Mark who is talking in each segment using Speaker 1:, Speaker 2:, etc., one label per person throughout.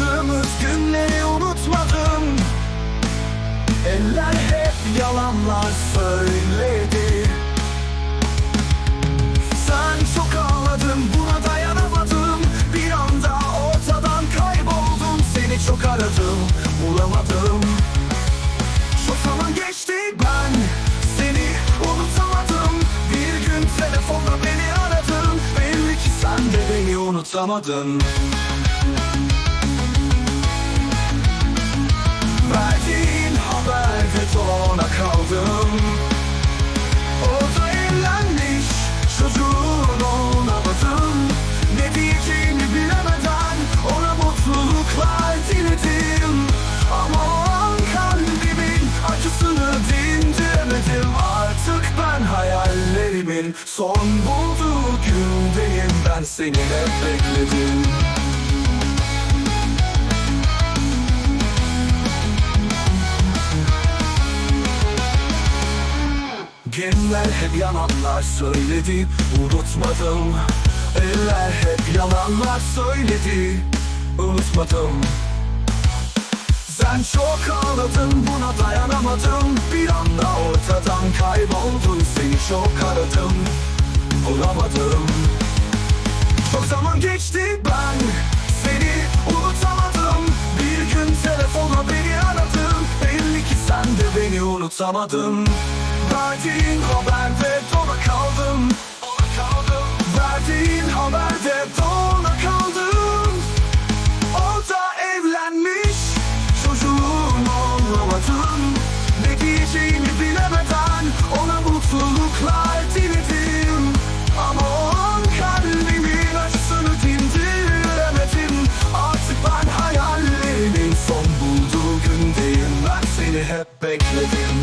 Speaker 1: yaşadığımız günleri unutmadım. Eller hep yalanlar söyledi. Sen çok ağladın buna dayanamadım. Bir anda ortadan kayboldun Seni çok aradım bulamadım. Çok zaman geçti ben seni unutamadım. Bir gün telefonda beni aradın Belli ki sen de beni unutamadın hayallerimin son bulduğu gündeyim. Ben seni hep bekledim. Genler hep yalanlar söyledi. Unutmadım. Eller hep yalanlar söyledi. Unutmadım. Sen çok ağladın buna dayanamadım. Bir anda ortadan Seni çok aradım Bulamadım. Çok zaman geçti ben Seni unutamadım. Bir gün telefona beni aradın. Belli ki sen de beni unutamadın. Verdiğin haberde dona kaldım seni hep bekledim.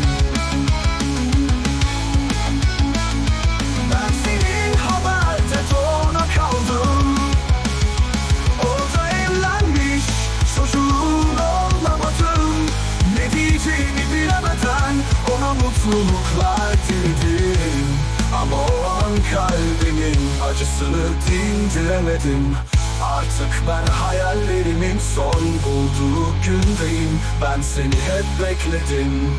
Speaker 1: Ben senin haberde dona kaldım. Çocuğun olamadım. Ne diyeceğimi bilemeden ona mutluluklar diledim. Ama o an kalbimin acısını dindiremedim Artık ben hayallerimin son bulduğu gündeyim. Ben seni hep bekledim